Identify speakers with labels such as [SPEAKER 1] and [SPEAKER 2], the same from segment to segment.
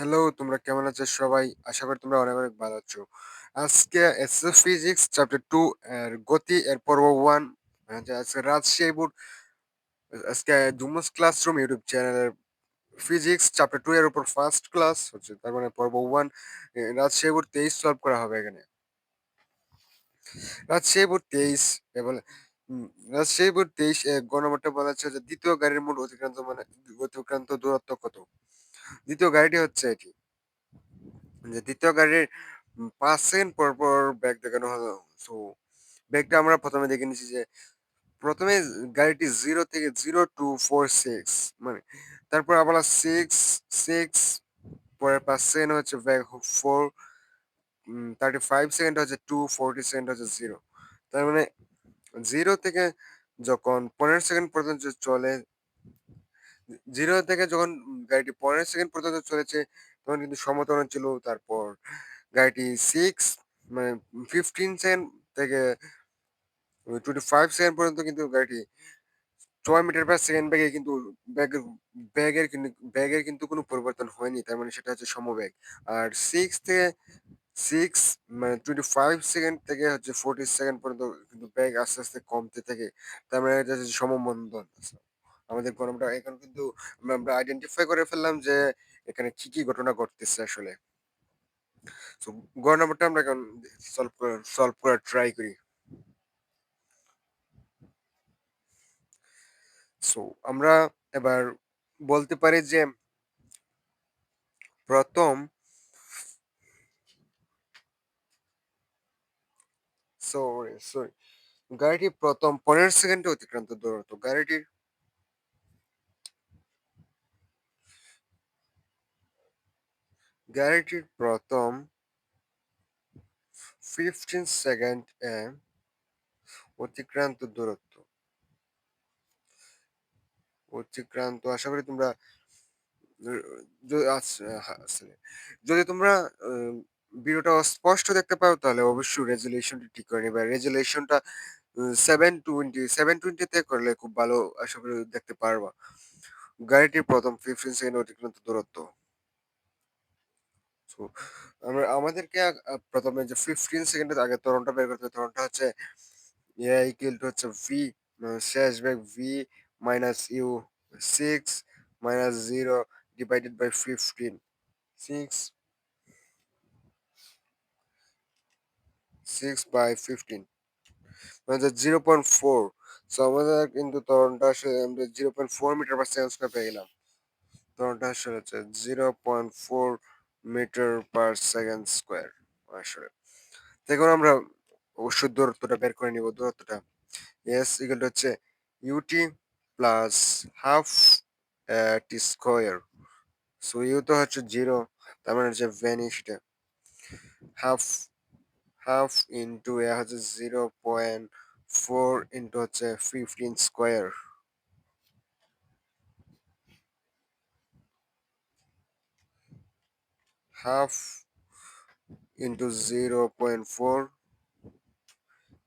[SPEAKER 1] Hello, তোমরা কেমন আছো সবাই? আশা করি তোমরা অনেক, অনেক ভালো আছো। আজকে এসএস ফিজিক্স চ্যাপ্টার 2 এর গতি এর পর্ব ওয়ান আজকে রাজশাহী বোর্ড আজকে ডুমুস ক্লাসরুম ইউটিউব চ্যানেলের ফিজিক্স চ্যাপ্টার 2 এর উপর ফার্স্ট ক্লাস হচ্ছে তার মানে পর্ব 1 এ রাজশাহী বোর্ড 23 সলভ করা হবে এখানে। রাজশাহী বোর্ড 23 এ বলে উম রাজশাহী বোর্ড 23 এ গ বলা হচ্ছে যে দ্বিতীয় গাড়ির মোট অতিক্রান্ত মানে অতিক্রান্ত দূরত্ব কত? দ্বিতীয় গাড়িটি হচ্ছে এটি। যে দ্বিতীয় গাড়ির পাঁচ ৫ সেকেন্ড পর, পর ব্যাগ দেখানো হলো। সো ব্যাগটা আমরা প্রথমে দেখে নিচ্ছি যে প্রথমে গাড়িটি 0 থেকে 0 টু 46 মানে তারপর আবার 6, 6 পরের ৫ সেকেন্ড হচ্ছে ব্যাগ ফোর থার্টি ফাইভ সেকেন্ড হচ্ছে 2, 40 সেকেন্ড হচ্ছে 0 তার মানে 0 থেকে যখন ১৫ সেকেন্ড পর্যন্ত চলে 0 থেকে যখন গাড়িটি ১৫ সেকেন্ড পর্যন্ত চলেছে তখন কিন্তু সমতরণ ছিল। তারপর গাড়িটি সিক্স মানে 15 সেকেন্ড থেকে 25 সেকেন্ড পর্যন্ত কিন্তু গাড়িটি ৬ মিটার পার সেকেন্ড ব্যাগে কিন্তু ব্যাগের ব্যাগের কিন্তু ব্যাগের কিন্তু কোনো পরিবর্তন হয়নি। তার মানে সেটা হচ্ছে সমবেগ। আর সিক্স থেকে সিক্স মানে 25 সেকেন্ড থেকে হচ্ছে 40 সেকেন্ড পর্যন্ত কিন্তু ব্যাগ আস্তে, আস্তে কমতে থাকে। তার মানে এটা হচ্ছে সমবন্ধন। আমাদের গরমটা এখন কিন্তু আমরা আইডেন্টিফাই করে ফেললাম যে এখানে কি, কি ঘটনা ঘটতেছে আসলে। নাম্বারটা আমরা এখন সলভ সলভ করার ট্রাই করি। সো আমরা এবার বলতে পারি যে ১ম সরি, সরি। গাড়িটি ১ম ১৫ সেকেন্ডে অতিক্রান্ত দূরত্ব। গাড়িটির গাড়িটির ১ম 15 সেকেন্ড এ অতিক্রান্ত দূরত্ব। অতিক্রান্ত, আশা করি তোমরা যদি তোমরা ভিডিওটা স্পষ্ট দেখতে পাও, তাহলে অবশ্যই রেজোলিউশনটা ঠিক করে নিবা। রেজুলেশনটা সেভেন 720 720 তে করলে খুব ভালো, আশা করি দেখতে পারবা। গাড়িটির ১ম 15 সেকেন্ড অতিক্রান্ত দূরত্ব। সো আমরা, আমাদেরকে, আ আ ১ম এ যে 15 সেকেন্ডের আগে ত্বরণটা বের করতে হবে। ত্বরণটা হচ্ছে A ইকুয়াল টু হচ্ছে আ শেষ বেগ V minus U 6 minus 0 divided by 15 6 6 by 15 মানে যে 0.4 সো আমাদের কিন্তু ত্বরণটা আসলে আমরা 0.4 মিটার পার সেকেন্ড স্কয়ার পেয়ে গেলাম। ত্বরণটা আসলে হচ্ছে 0.4 মিটার পার সেকেন্ড স্কোয়ার আসলে। দেখুন আমরা অবশ্যই দূরত্বটা বের করে নিব, দূরত্বটা। S ইকুয়াল হচ্ছে u t plus half t square. So u তো হচ্ছে জিরো তার মানে হচ্ছে ভ্যানিশ এটা। হাফ হাফ ইন্টু এ হচ্ছে জিরো পয়েন্ট ফোর ইন্টু হচ্ছে 15 square. Half into 0.4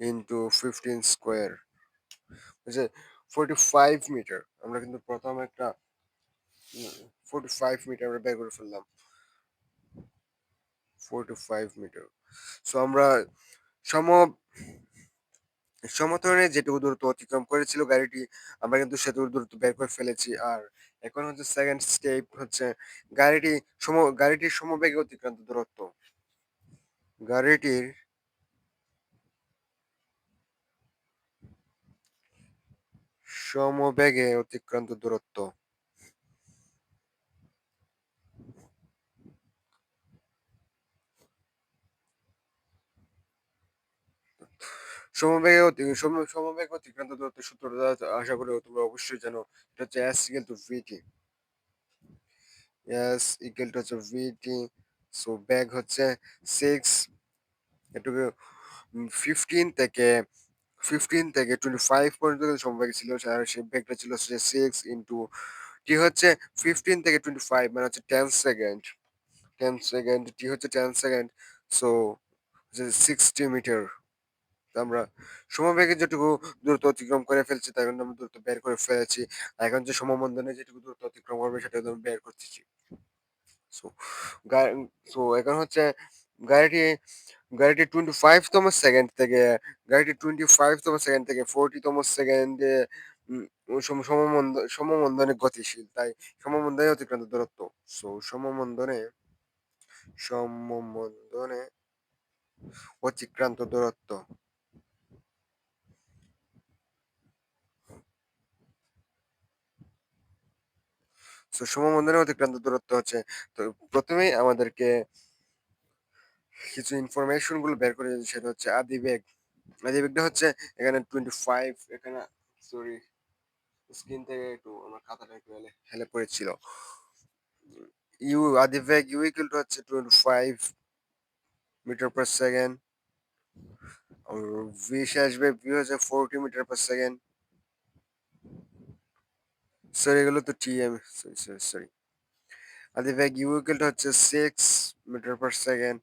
[SPEAKER 1] into 15 square. হচ্ছে 45 মিটার। আমরা কিন্তু প্রথম একটা 45 মিটার আমরা বের করে ফেললাম। 45 মিটার। সো আমরা সম, সমতলে যেটুকু দূরত্ব অতিক্রম করেছিল গাড়িটি, আমরা কিন্তু সেটুকু দূরত্ব বের করে ফেলেছি। আর এখন হচ্ছে সেকেন্ড স্টেপ হচ্ছে গাড়িটি সম, গাড়িটির সমবেগে অতিক্রান্ত দূরত্ব। গাড়িটির সমবেগে অতিক্রান্ত দূরত্ব। সমবেগে সমবেগে অতিক্রান্ত দূরত্বের সূত্রটা আশা করি তোমরা অবশ্যই জানো। এটা হচ্ছে S equal to VT। S equal to হচ্ছে VT। সো বেগ হচ্ছে 6 এটুকু উম 15 থেকে 15 থেকে 25 পর্যন্ত কিন্তু সমবেগ ছিল। আর সেই বেগটা ছিল হচ্ছে 6 ইনটু টি হচ্ছে 15 থেকে 25 মানে হচ্ছে 10 সেকেন্ড। 10 সেকেন্ড টি হচ্ছে 10 সেকেন্ড। So 60 metre. আমরা সমবেগে যেটুকু দূরত্ব অতিক্রম করে ফেলছি, তার জন্য আমরা দূরত্ব বের করে ফেলেছি। এখন যে সমবন্ধনে যেটুকু দূরত্ব অতিক্রম করবে, সেটা কিন্তু আমি বের করতেছি। সো সো এখন হচ্ছে গাড়িটি গাড়িটি 25 তম সেকেন্ড থেকে, গাড়িটি 25 তম সেকেন্ড থেকে 40 তম সেকেন্ডে সমমন্দ সমমন্দনে গতিশীল। তাই সমমন্দনে অতিক্রান্ত দূরত্ব। সো সমমন্দনে সমমন্দনে অতিক্রান্ত দূরত্ব। সো সমমন্দনে অতিক্রান্ত দূরত্ব হচ্ছে, তো প্রথমেই আমাদেরকে কিছু ইনফরমেশনগুলো বের করে সেটা হচ্ছে আদিবেগ। আদিবেগটা হচ্ছে এখানে 25 এখানে সরি স্ক্রিন থেকে একটু আমার খাতাটা একটু হেলে হেলে পড়েছিল। ইউ আদিবেগ ইউ ইকুয়াল টু হচ্ছে 25 মিটার পার সেকেন্ড। আর ভি আসবে ভি হচ্ছে 40 মিটার পার সেকেন্ড। সরি এগুলো তো টিএম সরি সরি সরি আদিবেগ ইউ ইকুয়াল টু হচ্ছে 6 মিটার পার সেকেন্ড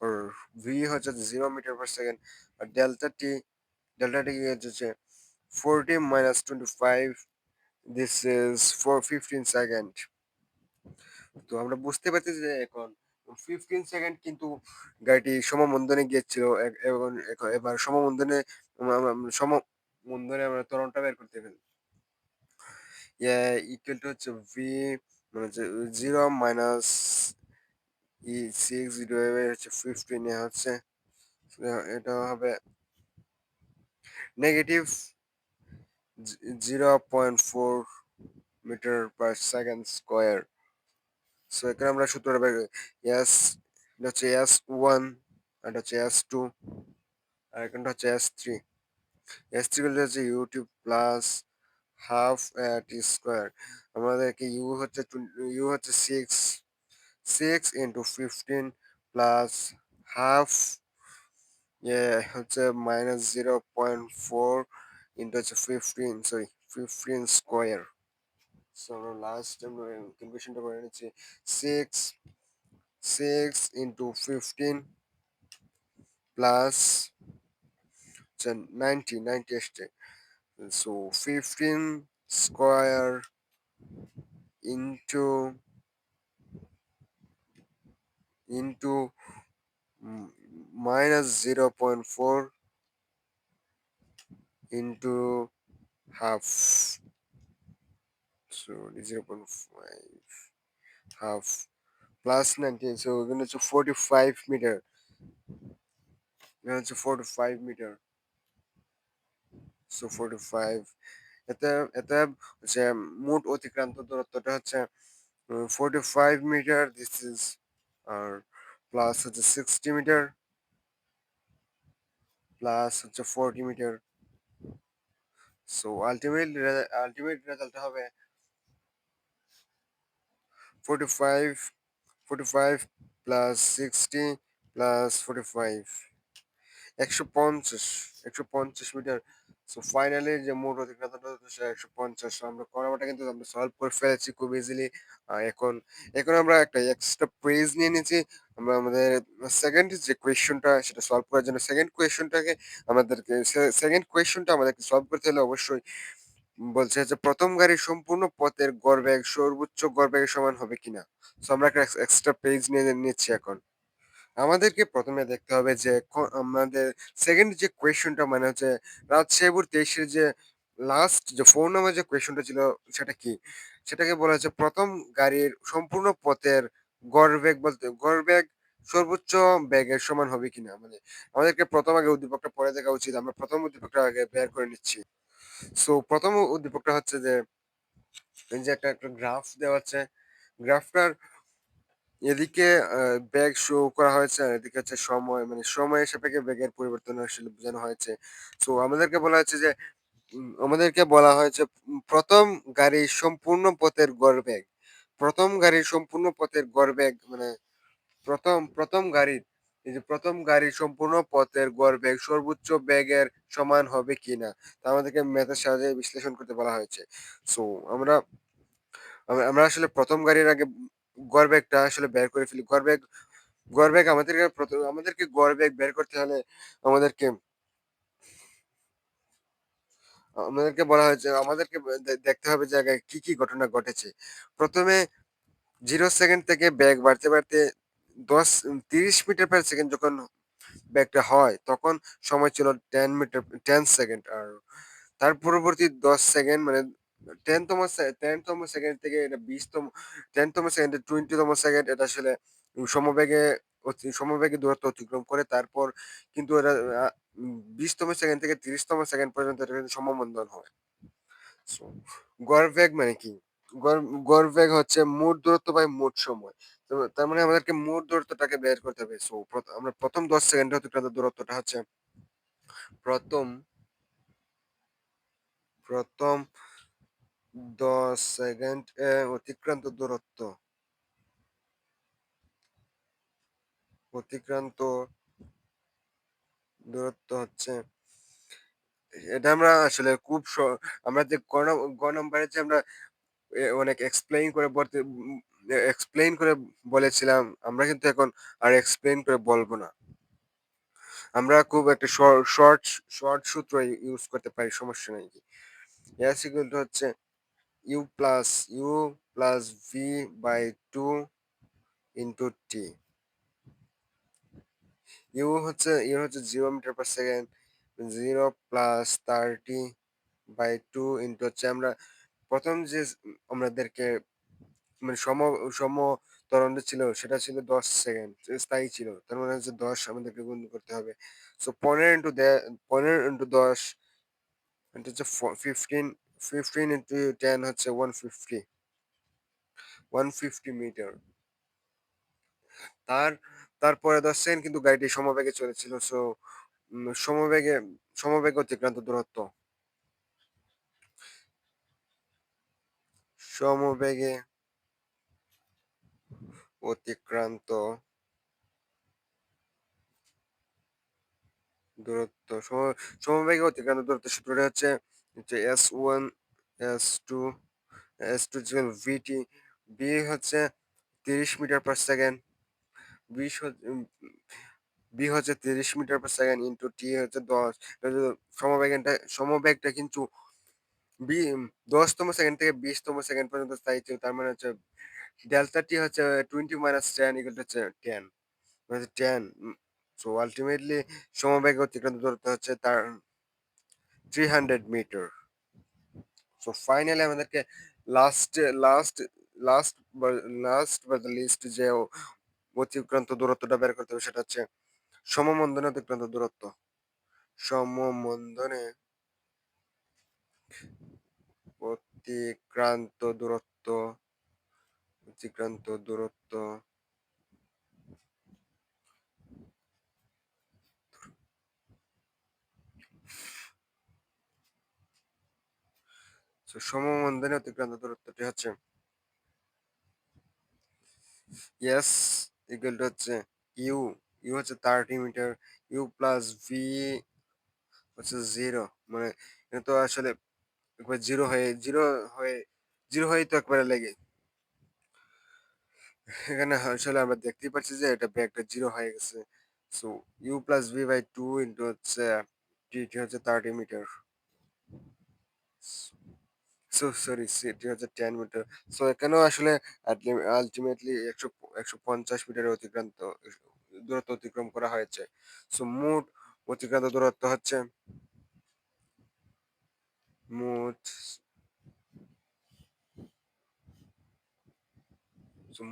[SPEAKER 1] আর ভি হচ্ছে 0 মিটার পার সেকেন্ড আর ডেল্টা টি ডেল্টা টি হচ্ছে 40 minus 25 this is for 15 second তো আমরা বুঝতে পারতেছি যে এখন 15 সেকেন্ড কিন্তু গাড়িটি সমমন্দনে গিয়েছিল এখন এবার সমমন্দনে সমমন্দনে আমরা ত্বরণটা বের করতে ফেলি ইকুয়াল টু হচ্ছে ভি মানে হচ্ছে জিরো মাইনাস ই সিক্স জিরো হচ্ছে ফিফটিন হচ্ছে এটা হবে negative zero point four metre per second square so এখানে আমরা সূত্রটা বের এস এটা হচ্ছে এস ওয়ান এটা হচ্ছে এস টু আর এখানটা হচ্ছে এস থ্রি এস থ্রি হচ্ছে u t plus half t square আমাদেরকে ইউ হচ্ছে ইউ হচ্ছে six six into fifteen plus half হচ্ছে minus zero point four into হচ্ছে fifteen sorry fifteen square so আমরা লাস্ট আমরা ক্যালকুলেশনটা করে নিচ্ছি six six into fifteen plus ninety ninety আসছে। so 15 square into into minus 0 0.4 into half. So 0 0.5 half plus 19 so we're going to 45 meter. We're 45 meter. So 45 এতে এতে, হচ্ছে মোট অতিক্রান্ত দূরত্বটা হচ্ছে forty five metre this is R plus হচ্ছে sixty metre plus হচ্ছে forty metre so ultimate ultimate result হবে 45 45 plus 60 plus 45 একশো পঞ্চাশ একশো পঞ্চাশ মিটার সো ফাইনালি যে মোট হচ্ছে একশো পঞ্চাশ আমরা করাটা কিন্তু আমরা সলভ করে ফেলেছি খুব ইজিলি এখন এখন আমরা একটা এক্সট্রা পেজ নিয়ে নিয়েছি। আমরা আমাদের সেকেন্ড যে কোয়েশ্চনটা সেটা সলভ করার জন্য সেকেন্ড কোয়েশ্চনটাকে আমাদেরকে সেকেন্ড কোয়েশ্চনটা আমাদেরকে সলভ করতে হলে অবশ্যই বলছে যে প্রথম গাড়ির সম্পূর্ণ পথের গড়বেগ সর্বোচ্চ গড়বেগের সমান হবে কিনা? সো আমরা একটা এক্সট্রা পেজ নিয়ে, নিচ্ছি এখন। আমাদেরকে প্রথমে দেখতে হবে যে আমাদের সেকেন্ড যে কোয়েশ্চনটা মানে হচ্ছে রাজশাহীপুর তেইশের যে লাস্ট যে ফোন নাম্বার যে কোয়েশ্চনটা ছিল, সেটা কি? সেটাকে বলা হচ্ছে প্রথম গাড়ির সম্পূর্ণ পথের গড় গড়বেগ বলতে, গড় গড়বেগ সর্বোচ্চ বেগের সমান হবে কিনা? মানে আমাদেরকে প্রথম আগে উদ্দীপকটা পরে দেখা উচিত, আমরা প্রথম উদ্দীপকটা আগে বের করে নিচ্ছি। সো প্রথম উদ্দীপকটা হচ্ছে যে, এই যে একটা একটা গ্রাফ দেওয়া আছে গ্রাফটার এদিকে ব্যাগ শো করা হয়েছে আর এদিকে হচ্ছে সময় মানে সময়ের সাপেক্ষে ব্যাগের পরিবর্তন আসলে বোঝানো হয়েছে। সো আমাদেরকে বলা হয়েছে যে আমাদেরকে বলা হয়েছে প্রথম গাড়ির সম্পূর্ণ পথের গড় বেগ প্রথম গাড়ির সম্পূর্ণ পথের গড় বেগ মানে প্রথম প্রথম গাড়ির, এই যে প্রথম গাড়ির সম্পূর্ণ পথের গড় বেগ সর্বোচ্চ বেগের সমান হবে কিনা, তা আমাদেরকে ম্যাথের সাহায্যে বিশ্লেষণ করতে বলা হয়েছে। সো আমরা আমরা আসলে প্রথম গাড়ির আগে গড় আসলে বের করে ফেলি। গড় বেগ গড় আমাদেরকে আমাদেরকে গড় বের করতে হলে আমাদেরকে আমাদেরকে বলা হয়েছে আমাদেরকে দেখতে হবে জায়গায় কি কি ঘটনা ঘটেছে। প্রথমে জিরো সেকেন্ড থেকে ব্যাগ বাড়তে বাড়তে দশ, তিরিশ মিটার পার সেকেন্ড যখন ব্যাগটা হয়, তখন সময় ছিল টেন মিটার টেন সেকেন্ড আর তার পরবর্তী দশ সেকেন্ড মানে টেনতম টেনতম সেকেন্ড থেকে এটা বিশতম টেনতম সেকেন্ডে টোয়েন্টিতম সেকেন্ড এটা আসলে সমবেগে সমবেগে দূরত্ব অতিক্রম করে। তারপর কিন্তু এটা বিশতম সেকেন্ড থেকে তিরিশতম সেকেন্ড পর্যন্ত এটা কিন্তু সমবন্ধন হয়। গড় মানে কি? গড় হচ্ছে মোট দূরত্ব বাই মোট সময়। তার মানে আমাদেরকে মোট দূরত্বটাকে বের করতে হবে। সো আমরা প্রথম দশ সেকেন্ড অতিক্রান্ত দূরত্বটা হচ্ছে প্রথম প্রথম দশ সেকেন্ড অতিক্রান্ত দূরত্ব। অতিক্রান্ত দূরত্ব হচ্ছে, এটা আমরা আসলে খুব আমরা যে গ নম্বরে যে আমরা অনেক এক্সপ্লেইন করে বলতে এক্সপ্লেইন করে বলেছিলাম, আমরা কিন্তু এখন আর এক্সপ্লেইন করে বলব না। আমরা খুব একটা শর্ট শর্ট সূত্র ইউজ করতে পারি, সমস্যা নেই। এস হচ্ছে u plus u plus v by two into t u হচ্ছে ইউ হচ্ছে zero metre per second zero plus thirty by two into হচ্ছে আমরা প্রথম যে আমাদেরকে মানে সম সম ত্বরণটা ছিল সেটা ছিল দশ সেকেন্ড স্থায়ী ছিল। তার মানে হচ্ছে দশ আমাদেরকে গুণ করতে হবে। সো পনেরো ইন্টু পনেরো ইন্টু দশ, এটা হচ্ছে ফিফটিন ফিফটিন ইন্টু টেন হচ্ছে one fifty one fifty metre তার, তারপরে দশ সেকেন্ড কিন্তু গাড়িটি সমবেগে চলেছিল সো সমবেগে সমবেগে অতিক্রান্ত দূরত্ব। সমবেগে অতিক্রান্ত দূরত্ব, সম- সমবেগে অতিক্রান্ত দূরত্ব সূত্রটা হচ্ছে হচ্ছে s one, s two s two v t, v হচ্ছে তিরিশ মিটার পার সেকেন্ড বিশ বি হচ্ছে তিরিশ metre per second into t হচ্ছে দশ। সমবেগটা সমবেগটা কিন্তু বি দশতম সেকেন্ড থেকে বিশতম সেকেন্ড পর্যন্ত স্থায়ী তার মানে হচ্ছে ডেল্টা টি হচ্ছে টোয়েন্টি মাইনাস টেন ইকুয়াল হচ্ছে টেন টেন সো আলটিমেটলি সমবেগ অতিক্রান্ত দূরত্ব হচ্ছে তার three hundred metre so finally আমাদেরকে লাস্ট লাস্ট লাস্ট লাস্ট বা লিস্ট যে অতিক্রান্ত দূরত্বটা বের করতে হবে, সেটা হচ্ছে সমমন্দনে অতিক্রান্ত দূরত্ব। সমমন্দনে অতিক্রান্ত দূরত্ব অতিক্রান্ত দূরত্ব। So, সমমন্দনে অতিক্রান্ত দূরত্বটি হচ্ছে এস ইকুয়াল টু হচ্ছে ইউ ইউ হচ্ছে thirty metre u plus v হচ্ছে জিরো মানে এটা তো আসলে একবার জিরো হয়ে জিরো হয়ে জিরো হয়ে তো একবারে লেগে। এখানে আসলে আমরা দেখতেই পাচ্ছি যে এটা ব্যাগটা জিরো হয়ে গেছে। So u plus v by two into হচ্ছে টি হচ্ছে থার্টি মিটার সো সরি সেটি হচ্ছে টেন মিটার সো এখানেও আসলে আলটিমেটলি একশো একশো পঞ্চাশ মিটারের অতিক্রান্ত, দূরত্ব অতিক্রম করা হয়েছে। সো মোট অতিক্রান্ত দূরত্ব হচ্ছে, মোট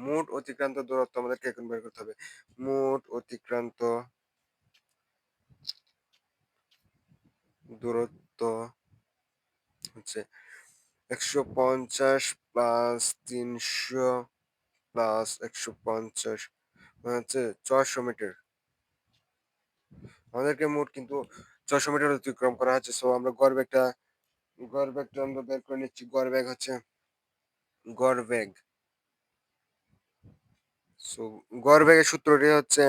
[SPEAKER 1] মোট অতিক্রান্ত দূরত্ব আমাদেরকে এখন বের করতে হবে। মোট অতিক্রান্ত দূরত্ব হচ্ছে একশো পঞ্চাশ প্লাস তিনশো প্লাস একশো পঞ্চাশ মানে হচ্ছে ছয়শো মিটার। আমাদেরকে মোট কিন্তু ছয়শো মিটার অতিক্রম করা হচ্ছে। সো আমরা গড় ব্যাগটা গড় ব্যাগটা আমরা বের করে নিচ্ছি। গড় ব্যাগ হচ্ছে গড় ব্যাগ। সো গড় ব্যাগের সূত্রটি হচ্ছে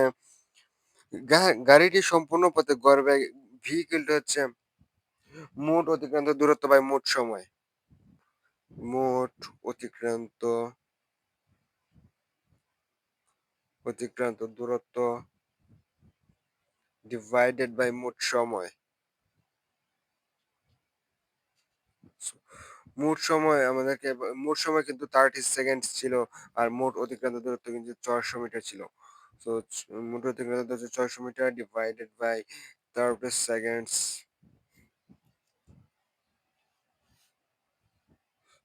[SPEAKER 1] গাড়িটি সম্পূর্ণ পথে গড় ব্যাগ ভেহিকেলটা হচ্ছে মোট অতিক্রান্ত দূরত্ব বাই মোট সময়। মোট অতিক্রান্ত অতিক্রান্ত দূরত্ব ডিভাইডেড বাই মোট সময় মোট সময় আমাদেরকে, মোট সময় কিন্তু থার্টি সেকেন্ড ছিল। আর মোট অতিক্রান্ত দূরত্ব কিন্তু 400 মিটার ছিল। তো মোট অতিক্রান্ত দূরত্ব 400 metre divided by 30 seconds.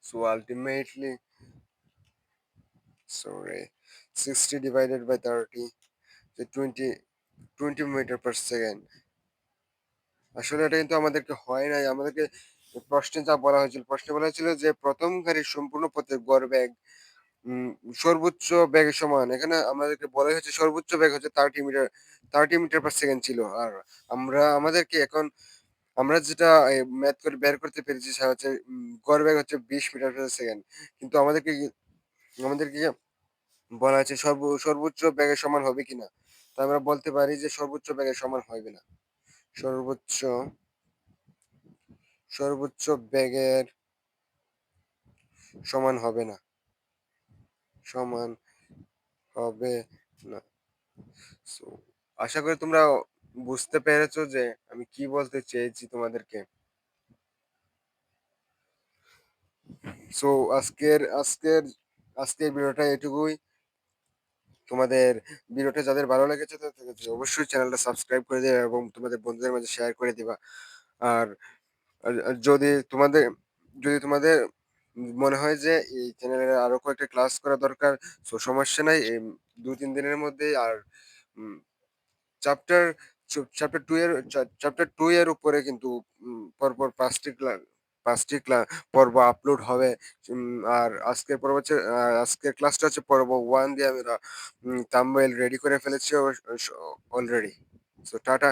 [SPEAKER 1] So ultimately sorry 60 divided by 30 so 20 20 metre per second. আসলে এটা কিন্তু আমাদেরকে হয় নাই। আমাদেরকে প্রশ্নে যা বলা হয়েছিল, প্রশ্নে বলা হয়েছিল যে ১ম গাড়ির সম্পূর্ণ পথের গড় উম সর্বোচ্চ বেগের সমান। এখানে আমাদেরকে বলা হয়েছে সর্বোচ্চ বেগ হচ্ছে 30 মিটার 30 মিটার পার সেকেন্ড ছিল। আর আমরা আমাদেরকে এখন আমরা যেটা ম্যাথ করে বের করতে পেরেছি সেটা হচ্ছে গড় বেগ হচ্ছে ২০ মিটার পার সেকেন্ড। কিন্তু আমাদেরকে আমাদেরকে বলা হয়েছে সর্ব, সর্বোচ্চ বেগের সমান হবে কিনা? তো আমরা বলতে পারি যে সর্বোচ্চ বেগের সমান হবে না। সর্বোচ্চ সর্বোচ্চ বেগের সমান হবে না। সমান হবে না। আশা করি তোমরা বুঝতে পেরেছ যে আমি কি বলতে চেয়েছি তোমাদেরকে। সো আজকের আজকের আজকের ভিডিওটা এটুকুই। তোমাদের ভিডিওটা যাদের ভালো লেগেছে তাদের অবশ্যই চ্যানেলটা সাবস্ক্রাইব করে দিবা এবং তোমাদের বন্ধুদের মাঝে শেয়ার করে দিবা। আর যদি তোমাদের যদি তোমাদের মনে হয় যে এই চ্যানেলে আরও কয়েকটা ক্লাস করা দরকার, সো সমস্যা নাই। এই ২-৩ দিনের মধ্যেই আর চ্যাপ্টার চ্যাপ্টার টু এর চ্যা চ্যাপ্টার টু এর উপরে কিন্তু পরপর ৫ টি ক্লা ৫ ক্লা, পর্ব আপলোড হবে। আর আজকের পর্ব হচ্ছে আজকের ক্লাসটা হচ্ছে পর্ব ওয়ান দিয়ে আমরা তাম্বেল রেডি করে ফেলেছি অলরেডি। So tata.